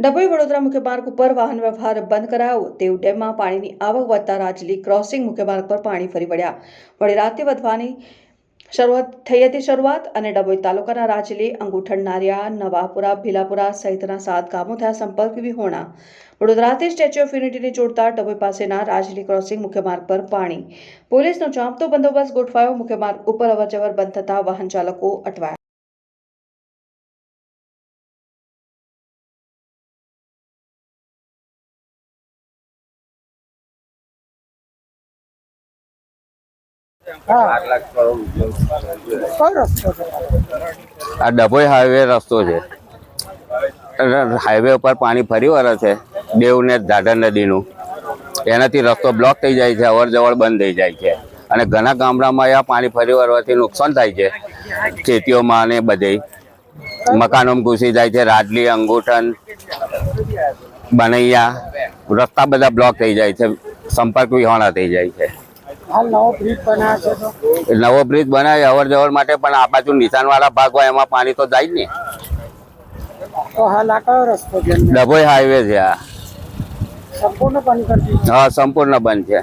ડભોઈ વડોદરા મુખ્ય માર્ગ ઉપર વાહન વ્યવહાર બંધ કરાયો. તેવ ડેમમાં પાણીની આવક વધતા રાજલી ક્રોસિંગ મુખ્ય માર્ગ પર પાણી ફરી વળ્યા. વળી રાતે વધવાની શરૂઆત થઈ હતી શરૂઆત અને ડભોઈ તાલુકાના રાજલી, અંગુઠણ નારિયા, નવાપુરા, ભીલાપુરા સહિતના સાત ગામો થયા સંપર્ક વિહોણા. વડોદરાથી સ્ટેચ્યુ ઓફ યુનિટીને જોડતા ડભોઈ પાસેના રાજલી ક્રોસિંગ મુખ્ય માર્ગ પર પાણી. પોલીસનો ચાંપતો બંદોબસ્ત ગોઠવાયો. મુખ્ય માર્ગ ઉપર અવરજવર બંધ થતા વાહન ચાલકો અટવાયા. આ ડભોઈ હાઈવે રસ્તો છે. હાઈવે ઉપર પાણી ફરી વળે છે. દેવ ને દાદર નદીનું. એનાથી રસ્તો બ્લોક થઈ જાય છે, અવર જવર બંધ થઈ જાય છે. અને ઘણા ગામડામાં આ પાણી ફરી વળવાથી નુકસાન થાય છે. ખેતીઓમાં ને બધે. મકાનોમાં ઘૂસી જાય છે, રાજલી, અંગૂઠન, બનૈયા. રસ્તા બધા બ્લોક થઈ જાય છે. સંપર્ક વિહોણા થઈ જાય છે. હાલ નવો બ્રિજ બનાવ્યો છે નવો બ્રિજ બનાવે અવર જવર માટે પણ આ બાજુ નિશાનવાળા ભાગ હોય એમાં પાણી તો જાય ને. તો હાલ આ કયો રસ્તો છે ડભોઈ હાઈવે છે આ. સંપૂર્ણ બંધ કરી હા સંપૂર્ણ બંધ છે.